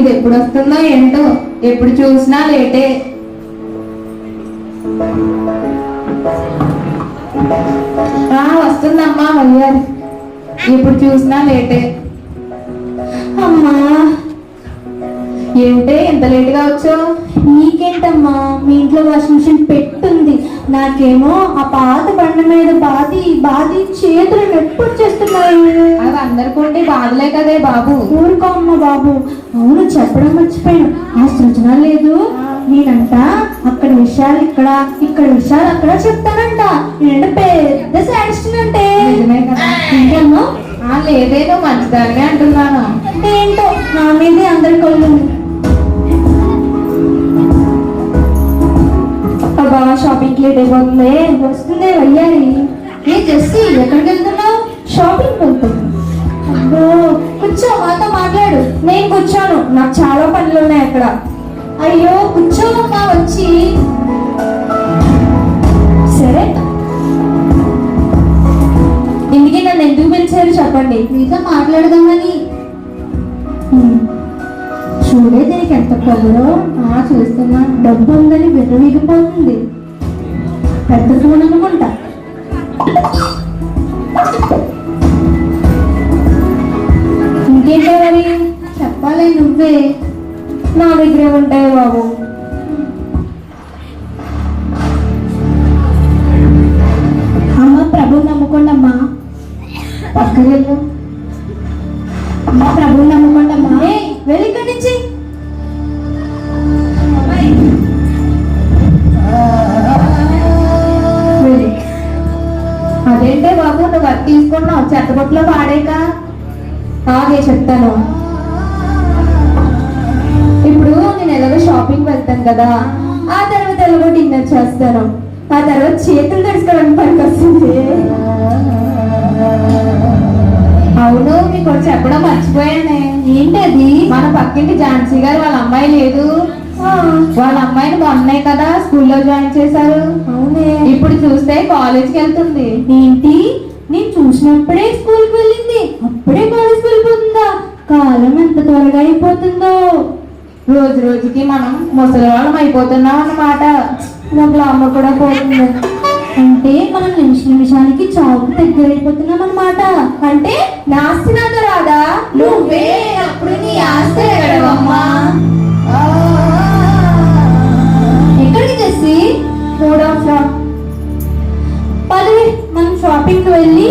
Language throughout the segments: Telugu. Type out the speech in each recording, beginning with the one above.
ఇది ఎప్పుడు వస్తుందో ఏంటో ఎప్పుడు చూసినా లేటే. ఆ వస్తుందమ్మా వయ్యారి ఇప్పుడు చూసినా లేటే. అమ్మా ఏంటే ఇంత లేటుగా వచ్చావు? నీకేంటమ్మా? మీ ఇంట్లో వాషింగ్ మిషన్ పెట్టుంది. నాకేమో ఆ పాత బండ మీద బాధి బాధి చేతులు నొప్పి వచ్చేస్తున్నాయి అవి బాధలే కదే బాబు. ఊరుకో అమ్మ బాబు. అవును చెప్పడం మర్చిపోయాను. ఆ సృజన లేదు. నేనంట అక్కడ విషయాలు ఇక్కడ ఇక్కడ విషయాలు అక్కడ చెప్తానంట. పెద్ద శాడిస్ట్నంటే నిజమే కదా. ఇంకేమో ఆ లేదే నువ్వు మంచిదానిగా అంటున్నాను. అంటే ఏంటో? నా మీదే అందరి కళ్ళు. అబ్బా షాపింగ్ లేట్ అయిపోతుంది. వస్తుంది వయ్యాలి. ఏ జెస్సీ ఎక్కడికి వెళ్తున్నావు? పనులు ఉన్నాయి అక్కడ. అయ్యో కూర్చోమమ్మా వచ్చి. సరే. ఇందుకే నన్ను ఎందుకు పిలిచారు చెప్పండి. మీతో మాట్లాడదామని చూడే దీనికి ఎంత పొగరో ఆ చూస్తున్నా. డబ్బు ఉందని విర్రవీగిపోతుంది. పెద్ద ఫోన్ అనుకుంటా. ఇంకేంటో మరి? చెప్పాలి నువ్వే. నా దగ్గరే ఉంటాయి బాబు? అమ్మ ప్రభు నమ్ముకోండి అమ్మా పక్కకి వెళ్ళు. అమ్మ ప్రభు నమ్ముకోండి అమ్మా వెళ్ళి ఇక్కడి నుంచి. అదేంటే బాబు నువ్వు వర్క్ తీసుకున్నావు చెత్తబొట్లో పాడేక. ఆగే చెప్తాను నేను ఎలాగో షాపింగ్ వెళ్తాను కదా ఆ తర్వాత ఎలాగో డిన్నర్ చేస్తాను. ఆ తర్వాత చేతులు తెచ్చుకోవడానికి పనికి వస్తుంది. అవును మీకు చెప్పడం మర్చిపోయానే. ఏంటది మన పక్కింటి ఝాన్సీ గారు వాళ్ళ అమ్మాయి లేదు. వాళ్ళ అమ్మాయిని మొన్నే కదా స్కూల్లో జాయిన్ చేశారు. అవునే. ఇప్పుడు చూస్తే కాలేజ్కి వెళ్తుంది. ఏంటి? నేను చూసినప్పుడే స్కూల్కి వెళ్ళింది అప్పుడే కాలేజ్కి వెళ్ళిపోతుందా? కాలం ఎంత త్వరగా అయిపోతుందో? రోజు రోజుకి మనం ముసలివాళ్ళం అయిపోతున్నాం అన్నమాట. లోపల అమ్మ కూడా పోతుంది. అంటే మనం నిమిష నిమిషానికి చావుకు దగ్గర అయిపోతున్నాం అనమాట అంటే నాస్తి నాకు రాదా? నువ్వే అప్పుడు నీ ఆస్తి ఎక్కడవమ్మా? ఎక్కడికి తెసి మూడో ఫ్లాట్ పదవి మనం షాపింగ్కి వెళ్ళి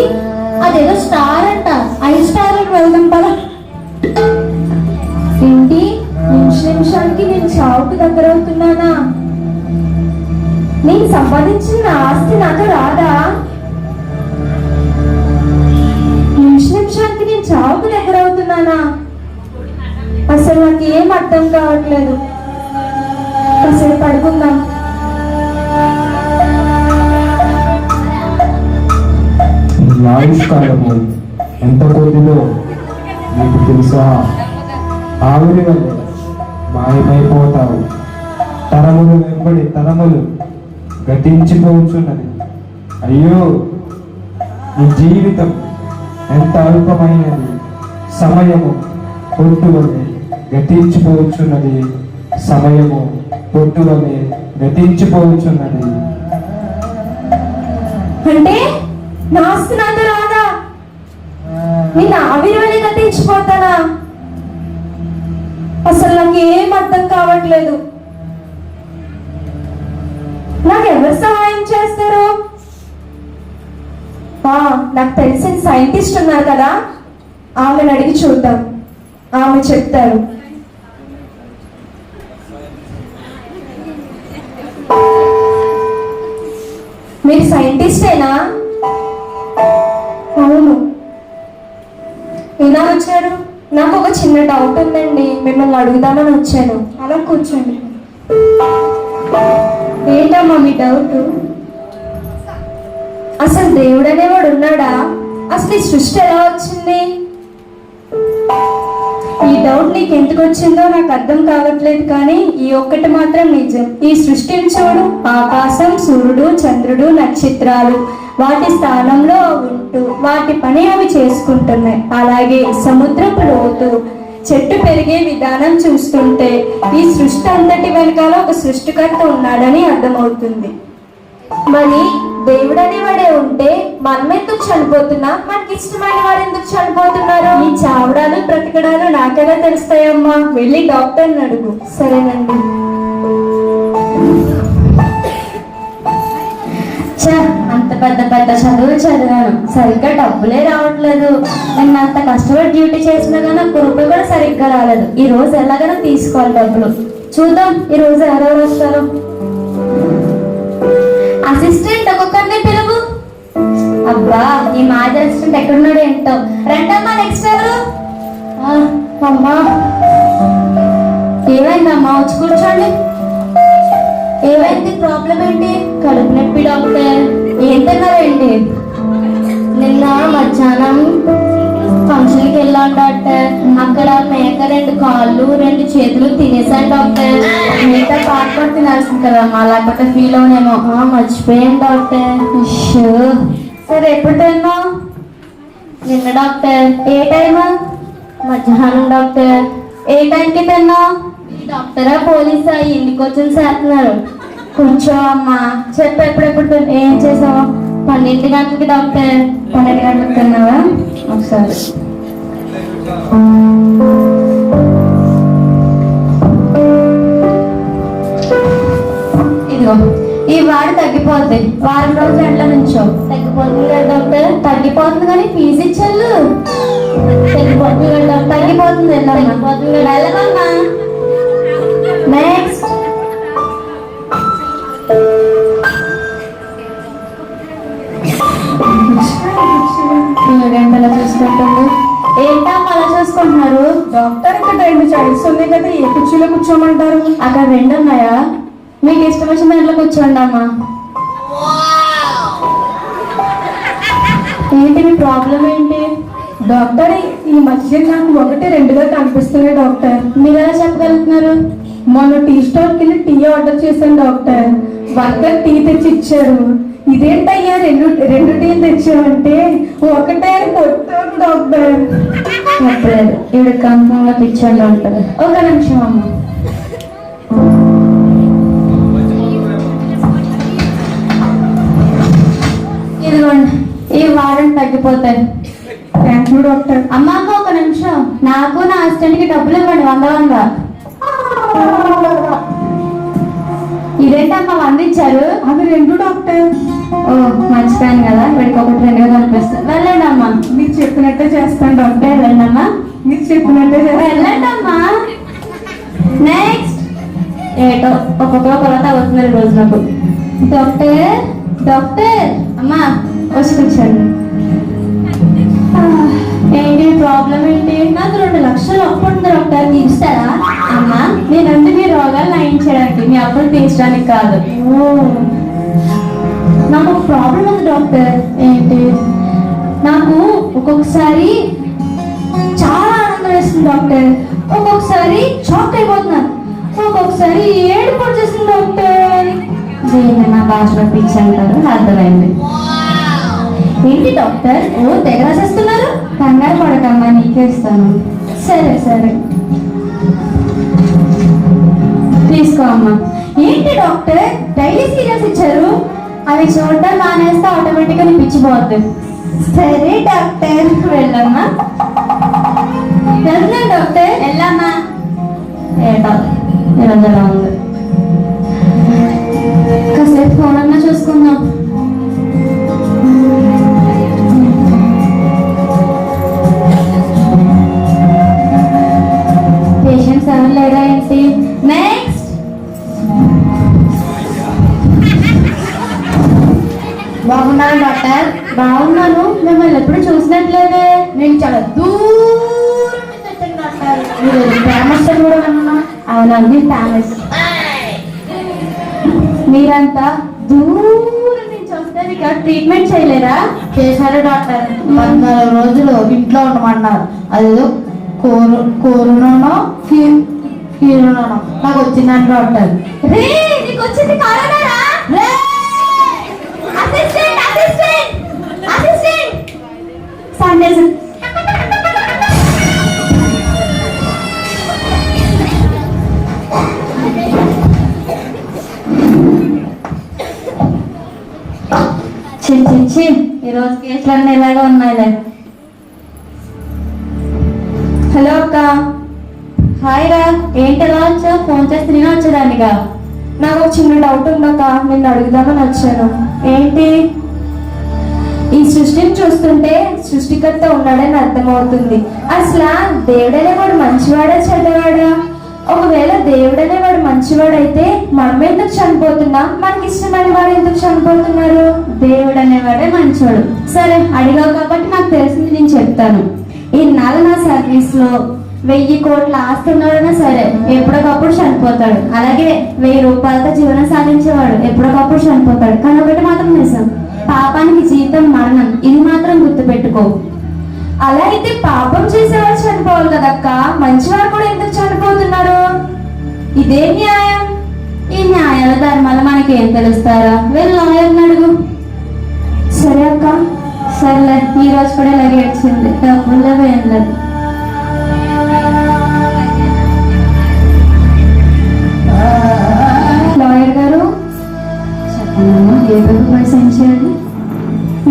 అదేదో స్టార్ అంట. ఐదు స్టార్ వెళ్దాం పద. నిమిషానికి నేను చావుకు దగ్గర అవుతున్నానా నేను సంపాదించిన ఆస్తి నాకు రాదా? నిమిష నిమిషానికి నేను చావుకు దగ్గర అవుతున్నానా అసలు నాకు ఏం అర్థం కావట్లేదు. అసలు పడుకుందాం. నీ ఆయుష్కాలము ఎంత కొద్దిలో మీకు తెలుసా? ఆవిరి వల్ల. మాయమైపోతావు. తరములు వెంబడి తరములు గతించిపోతున్నది అయ్యో నీ జీవితం ఎంత అల్పమైనది. సమయము పొట్టువలే గతించిపోవచ్చున్నది సమయము పొట్టువలే గతించిపోవచ్చున్నది అంటే నా రాదా నేను ఆవిరివని గతించిపోతానా? అసలు నాకు ఏం అర్థం కావట్లేదు. నాకు ఎవరు సహాయం చేస్తారు? నాకు తెలిసిన సైంటిస్ట్ ఉన్నారు కదా ఆమెను అడిగి చూద్దాం. ఆమె చెప్తారు. మీరు సైంటిస్టేనా? అవును. ఎలా వచ్చారు? నాకు ఒక చిన్న డౌట్ ఉందండి. మిమ్మల్ని అడుగుదామని వచ్చాను. అలా కూర్చోండి. ఏంటమ్మా మీ డౌట్ అసలు దేవుడు అనేవాడు ఉన్నాడా? అసలు ఈ సృష్టి ఎలా వచ్చింది? ఈ డౌట్ నీకు ఎందుకు వచ్చిందో నాకు అర్థం కావట్లేదు కానీ ఈ ఒక్కటి మాత్రం నిజం. ఈ సృష్టిని చూడు. ఆకాశం సూర్యుడు చంద్రుడు నక్షత్రాలు. వాటి స్థానంలో ఉంటూ వాటి పని అవి చేసుకుంటున్నాయి. అలాగే సముద్రపు లోతు చెట్టు పెరిగే విధానం చూస్తుంటే ఈ సృష్టి అంతటి వెనకాల ఒక సృష్టికర్త ఉన్నాడని అర్థమవుతుంది. మరి దేవుడు అనేవాడే ఉంటే మనం ఎందుకు చనిపోతున్నా? మనకి ఇష్టమైన వాడు ఎందుకు చనిపోతున్నారు? ఈ చావడాలు బ్రతకడాలు నాకెలా తెలుస్తాయమ్మా? వెళ్ళి డాక్టర్ని అడుగు. సరేనండి. అంత పెద్ద పెద్ద చదువులు చదివాను. సరిగ్గా డబ్బులే రావట్లేదు. నేను అంత కష్టపడి డ్యూటీ చేసినా కానీ ఒక్క రూపాయి కూడా సరిగ్గా రాలేదు. ఈ రోజు ఎలాగైనా తీసుకోవాలి డబ్బులు. చూద్దాం ఈ రోజు ఎవరెవరు వస్తారు? అసిస్టెంట్ ఒక్కొక్కరిని పిలువు. అబ్బా ఈ మాజీ అసిస్టెంట్ ఎక్కడున్నాడు ఏంటో. రండమ్మా నెక్స్ట్ ఎవరు? అమ్మా. ఏమైందమ్మా వచ్చి కూర్చోండి. ఏమైంది? ప్రాబ్లం ఏంటి? కడుపు నొప్పి డాక్టర్ ఏంటన్నారండి నిన్న మధ్యాహ్నం ఫంక్షన్కి వెళ్ళాం డాక్టర్ అక్కడ మేక రెండు కాళ్ళు రెండు చేతులు తినేసాను డాక్టర్. మిగతా పాట కూడా తినాల్సింది కదమ్మా లేకపోతే ఫీల్ అవునేమో. మర్చిపోయాను డాక్టర్. సరే ఎప్పుడు తిన్నావు? నిన్న డాక్టర్. ఏ టైం మధ్యాహ్నం డాక్టర్. ఏ టైంకి తిన్నా డాక్టరా పోలీసా? ఇంటికి వచ్చి చేస్తున్నారు కూర్చో అమ్మా. చెప్పు ఎప్పుడెప్పుడు ఏం చేసావు. పన్నెండు గంటలకి డాక్టర్. పన్నెండు గంటలకు తిన్నావా? ఒకసారి. ఇదిగో ఈ వాడు తగ్గిపోద్ది. వారం రోజులు ఎట్లా నుంచో. తగ్గిపోతుంది కదా డాక్టర్? తగ్గిపోతుంది కానీ ఫీజు ఇచ్చారు. తగ్గిపోతుంది కదా డాక్టర్? తగ్గిపోతుంది. తగ్గిపోతుంది కదా. రెండు చైర్స్ ఉన్నాయి కదా ఏ కుర్చీలో కూర్చోమంటారు? అక్కడ రెండు ఉన్నాయా? మీకు ఇష్టం వచ్చిన దాంట్లో కూర్చోండి అమ్మా. ఏంటి మీ ప్రాబ్లం ఏంటి? డాక్టర్ ఈ మధ్య నాకు ఒకటి రెండుగా కనిపిస్తున్నాయి డాక్టర్. మీరు ఎలా చెప్పగలుగుతున్నారు? మొన్న టీ స్టాల్ కింద టీ ఆర్డర్ చేశాను డాక్టర్. వర్కర్ టీ తెచ్చి ఇచ్చారు ఇదేంటయ్యా రెండు రెండు టీలు తెచ్చావంటే? ఒకటే కొట్టాను డాక్టర్. ఈవిడ గా పిచ్చోళ్ళు ఉంటుంది ఒక నిమిషం అమ్మ. ఇదిగోండి ఈ వారం తగ్గిపోతాయి. Thank you doctor. అమ్మ అమ్మ ఒక నిమిషం. నాకు నా అసిస్టెంట్కి డబ్బులు ఇవ్వండి వంద వంద ఇదేంటమ్మా వంద ఇచ్చారు అవి రెండు డాక్టర్. ఓ మర్చిపోయాను కదా వీడికి ఒకటి రెండుగా కనిపిస్తుంది వెళ్ళండి అమ్మా మీరు చెప్పినట్టే చేస్తాను డాక్టర్. వెళ్ళండి అమ్మా మీరు చెప్పినట్టే చేస్తాను. వెళ్ళండి అమ్మా నెక్స్ట్ ఏటో ఒక్కొక్క కొలత అవుతుంది రోజు నాకు. Doctor doctor. అమ్మా వచ్చి కూర్చోండి ఏంటి ప్రాబ్లం ఏంటి? నాకు రెండు లక్షలు అప్పు ఉంది డాక్టర్. తీస్తారా అమ్మా నేనంటే మీ రోగాలు నయం చేయడానికి మీ అప్పులు తీర్చడానికి కాదు. నాకు ఒక ప్రాబ్లం ఉంది డాక్టర్. ఏంటి? నాకు ఒక్కొక్కసారి చాలా ఆనందం వేస్తుంది డాక్టర్. ఒక్కొక్కసారి షాక్ అయిపోతున్నాను. ఒక్కొక్కసారి ఏడుపు వచ్చేస్తుంది డాక్టర్. దీన్ని నా భాషలో పిచ్చి అంటారు అర్థమైంది. ఏంటి డాక్టర్? ఓ తెగ రాసేస్తున్నారు. కంగారు పడకమ్మా నీకే ఇస్తాను. సరే సరే. తీసుకో అమ్మా ఏంటి డాక్టర్? డైలీ సీరియల్స్ ఇచ్చారు. అవి చూడటం మానేస్తే ఆటోమేటిక్గా నీ పిచ్చిపోద్ది సరే డాక్టర్ వెళ్ళమ్మా. వెళ్తున్నాను డాక్టర్. వెళ్ళమ్మా. ఏటో ఈరోజు ఉంది. కాసేపు ఫోన్ అన్నా చూసుకుందాం. బాగున్నాను డాక్టర్. బాగున్నాను. మిమ్మల్ని ఎప్పుడు చూసినట్లేదే. నేను చాలా దూరం డాక్టర్. మీరు ఫేమస్ కూడా అవునండి ఫేమస్ మీరంతా దూరం నుంచి వస్తే మీకు ట్రీట్మెంట్ చేయలేరా? చేశారు డాక్టర్. పద్నాలుగు రోజులు ఇంట్లో ఉండమన్నారు. అదేదో కోరు కోరునో హీరోనో నాకు వచ్చిందని డాక్టర్. రే నీకు వచ్చింది కరోనా రే? ఈరోజు కేసులన్నీ ఇలాగే ఉన్నాయిలే. హలో అక్క. హాయ్ రా. ఏంటి ఎలా వచ్చావు? ఫోన్ చేస్తే నేను వచ్చేదానిగా నాకు ఒక చిన్న డౌట్ ఉందక్క. నిన్ను అడుగుదామని వచ్చాను. ఏంటి? ఈ సృష్టిని చూస్తుంటే సృష్టికర్త ఉన్నాడని అర్థమవుతుంది. అసలు దేవుడనే వాడు మంచివాడా చెడ్డవాడా? ఒకవేళ దేవుడనే వాడు మంచివాడైతే మనం ఎందుకు చనిపోతున్నాం? మనకి ఇష్టమైన వాడు ఎందుకు చనిపోతున్నారు? దేవుడు అనేవాడే మంచివాడు. సరే అడిగావు కాబట్టి నాకు తెలిసింది నేను చెప్తాను. ఈ నెల నా సర్వీస్లో వెయ్యి కోట్ల ఆస్తి ఉన్నాడైనా సరే ఎప్పటికప్పుడు చనిపోతాడు. అలాగే వెయ్యి రూపాయలతో జీవనం సాగించేవాడు ఎప్పటికప్పుడు చనిపోతాడు. కానీ ఒకటి మాత్రం నిజం. పాపానికి జీతం మరణం. ఇది మాత్రం గుర్తుపెట్టుకో. అలా అయితే పాపం చేసేవారు చనిపోవాలి కదక్క. మంచివారు కూడా ఎందుకు చనిపోతున్నారు? ఇదే న్యాయం. ఈ న్యాయాల ధర్మాలు మనకి ఏం తెలుస్తారా? వెళ్ళి లాయర్ని అడుగు. సరే అక్క. సర్లే ఈ రోజు కూడా ఇలాగే వచ్చింది డబ్బుల్లో ఏం లేదు లాయర్ గారు చెప్పండి ఏ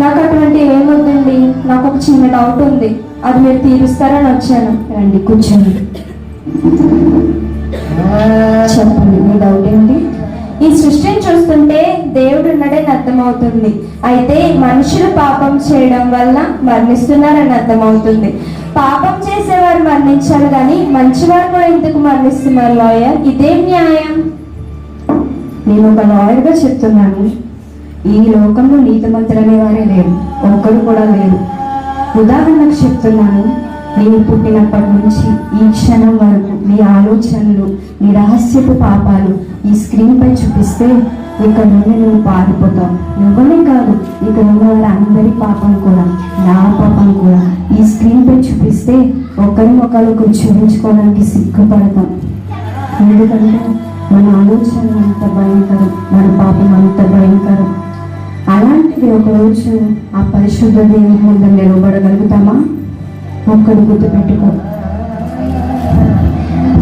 నాకు అటువంటి ఏమొద్దండి నాకు ఒక చిన్న డౌట్ ఉంది. అది మీరు తీరుస్తారని వచ్చాను. రండి కూర్చోండి. చెప్పండి మీ డౌట్ ఏంటి? ఈ సృష్టిని చూస్తుంటే దేవుడు ఉన్నాడని అర్థమవుతుంది. అయితే మనుషులు పాపం చేయడం వల్ల మరణిస్తున్నారని అర్థమవుతుంది. పాపం చేసేవారు మరణించాలి కానీ మంచివారు కూడా ఎందుకు మరణిస్తున్నారు లాయర్? ఇదేం న్యాయం? నేను ఒక లాయర్గా చెప్తున్నాను. ఈ లోకంలో నీతిమంతులనే వారే లేరు. ఒక్కరు కూడా లేరు ఉదాహరణకు చెప్తున్నాను నేను పుట్టినప్పటి నుంచి ఈ క్షణం వరకు మీ ఆలోచనలు మీ రహస్యపు పాపాలు ఈ స్క్రీన్ పై చూపిస్తే ఇక్కడ నుండి నువ్వు పారిపోతావు నువ్వనే కాదు ఇక్కడ ఉన్న వాళ్ళ అందరి పాపం కూడా నా పాపం కూడా ఈ స్క్రీన్ పై చూపిస్తే ఒకరి ఒకరు చూపించుకోవడానికి సిగ్గుపడతాం. ఎందుకంటే మన ఆలోచన అంత భయంకరం మన పాపం అంత భయంకరం. అలాంటిది ఒకరోజు ఆ పరిశుద్ధ దేవుని ముందు నిలబడగలుగుతామా? ఒక్కడు గుర్తుపెట్టుకో.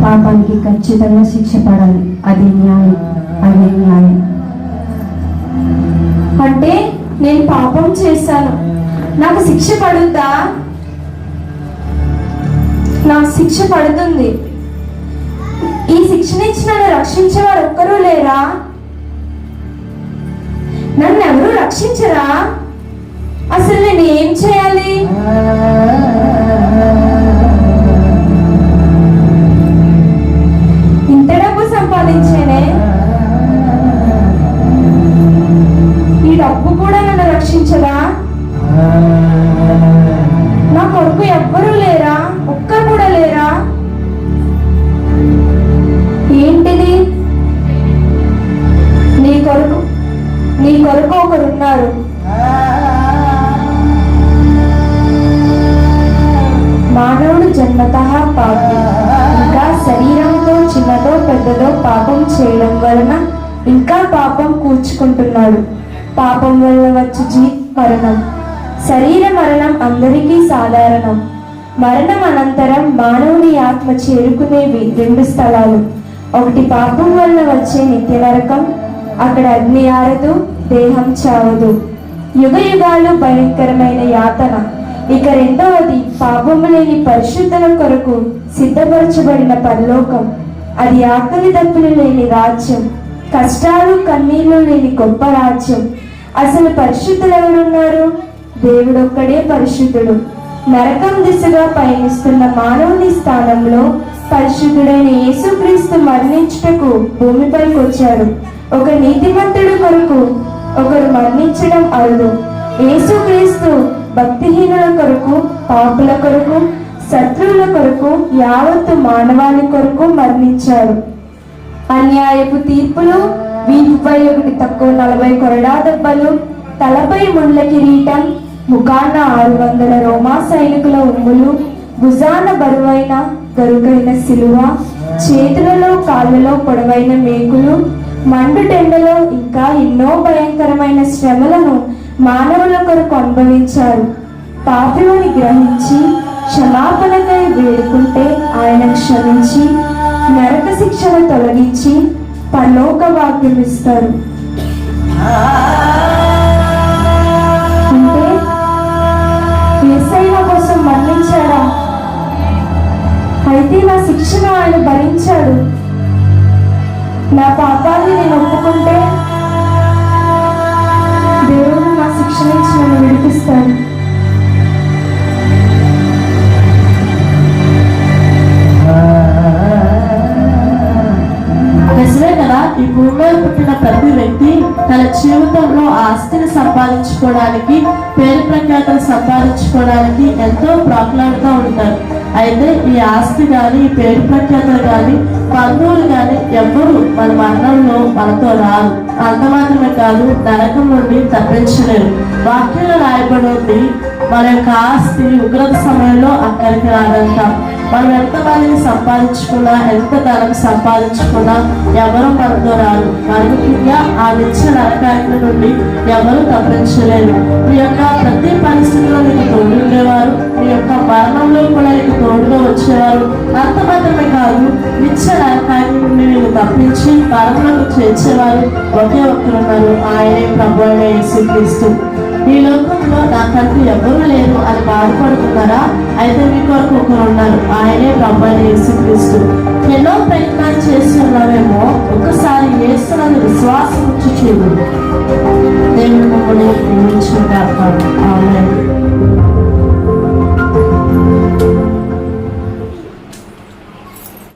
పాపానికి ఖచ్చితంగా శిక్ష పడాలి. అది న్యాయం. అది న్యాయం. అంటే నేను పాపం చేశాను. నాకు శిక్ష పడుద్దా? నాకు శిక్ష పడుతుంది. ఈ శిక్షనిచ్చి నన్ను రక్షించేవారు ఒక్కరూ లేరా? నన్ను ఎవరు రక్షించరా? అసలు నేను ఏం చేయాలి? ఇంత డబ్బు సంపాదించేనే? ఈ డబ్బు కూడా నన్ను రక్షించదా? నా కొడుకు ఎవ్వరూ లేరా? ఒకరు ఉన్నారు మానవుడు జన్మత పాపి. ఇంకా శరీరంతో చిన్నదో పెద్దదో పాపం చేయడం వలన ఇంకా పాపం కూర్చుకుంటున్నాడు. పాపం వల్ల వచ్చి జీ మరణం. శరీర మరణం అందరికీ సాధారణం. మరణం అనంతరం మానవుని ఆత్మ చేరుకునేవి రెండు స్థలాలు. ఒకటి పాపం వల్ల వచ్చే నిత్య నరకం అక్కడ అగ్ని ఆరదు దేహం చావదు. యుగ యుగాలు భయంకరమైన యాతన. ఇక రెండవది పాపము లేని పరిశుద్ధుల కొరకు సిద్ధపరచబడిన పరలోకం. అది ఆకలి దప్పులు లేని రాజ్యం. కష్టాలు కన్నీళ్ళు లేని గొప్ప రాజ్యం. అసలు పరిశుద్ధులు ఎవరున్నారు? దేవుడొక్కడే పరిశుద్ధుడు. నరకం దిశగా పయనిస్తున్న మానవుని స్థానంలో పరిశుద్ధుడైన యేసుక్రీస్తు మరణించుటకు భూమిపైకి వచ్చాడు ఒక నీతిమంతుడు కొరకు ఒకరు మరణించడం అరుదు. యేసుక్రీస్తు భక్తిహీనుల కొరకు పాపుల కొరకు శత్రువుల కొరకు యావత్తు మానవాళి కొరకు మరణించాడు. అన్యాయపు తీర్పులు వీటిపై ఒకటి తక్కువ నలభై కొరడా దెబ్బలు తలపై ముళ్ళ కిరీటం ముఖాన ఆరు వందల రోమా సైనికుల ఉమ్ములు భుజాన బరువైన గరుకైన సిలువ చేతులలో కాళ్ళలో పొడవైన మేకులు మండుటెండలో ఇంకా ఎన్నో భయంకరమైన శ్రమలను మానవుల అనుభవించారు. పాపలోని గ్రహించి క్షమాపణకై వేడుకుంటే ఆయన క్షమించి నరక శిక్షను తొలగించి పలోక వాక్యమిస్తారు అంటే కోసం మరణించారా అయితే నా శిక్షణ ఆయన భరించాడు. నా పాపాన్ని నేను ఒప్పుకుంటే దేవుడు నా శిక్ష నుంచి నన్ను విడిపిస్తాడు. నిజమే కదా? ఈ భూమి మీద పుట్టిన ప్రతి వ్యక్తి తన జీవితంలో ఆస్తిని సంపాదించుకోవడానికి పేరు ప్రఖ్యాతలు సంపాదించుకోవడానికి ఎంతో ప్రాకులాడుతూ ఉంటారు. అయితే ఈ ఆస్తి కానీ ఈ పేరు ప్రఖ్యాతలు కానీ బంధువులు కానీ ఎవ్వరు మన మరణంలో మనతో రారు. అంత మాత్రమే కాదు నరకం నుండి తప్పించలేరు. వాక్యంలో రాయబడి మన యొక్క ఆస్తి ఉగ్రత సమయంలో అక్కడికి రాదంట. మనం ఎంత మందిని సంపాదించుకున్నా ఎంత ధనం సంపాదించుకున్నా ఎవరు మనతో రారు మరి ఆ నిత్య నరకాగ్ని నుండి ఎవరు తప్పించలేరు. మీ యొక్క ప్రతి పరిస్థితిలో నీకు తోడు ఉండేవారు. మీ యొక్క మరణంలో కూడా నీకు తోడుగా వచ్చేవారు. అంత మాత్రమే కాదు నిత్య నరకాగ్ని నుండి నేను తప్పించి పరములకు చేర్చేవారు ఒకే ఒక్కరున్నారు. ఆయనే ప్రభు అయిన యేసుక్రీస్తు. ఈ లోకంలో నాకంటూ ఎవ్వరూ లేరు అని బాధపడుతున్నారా? అయితే మీ కొరకు ఒకరు ఉన్నారు ఆయనే బ్రహ్మని యేసుక్రీస్తు. ఎన్నో ప్రయత్నాలు చేస్తున్నావేమో ఒకసారి యేసులను విశ్వాసం వచ్చి చూడండి దేవుడు మమ్మల్ని నిర్మించుకుంటారు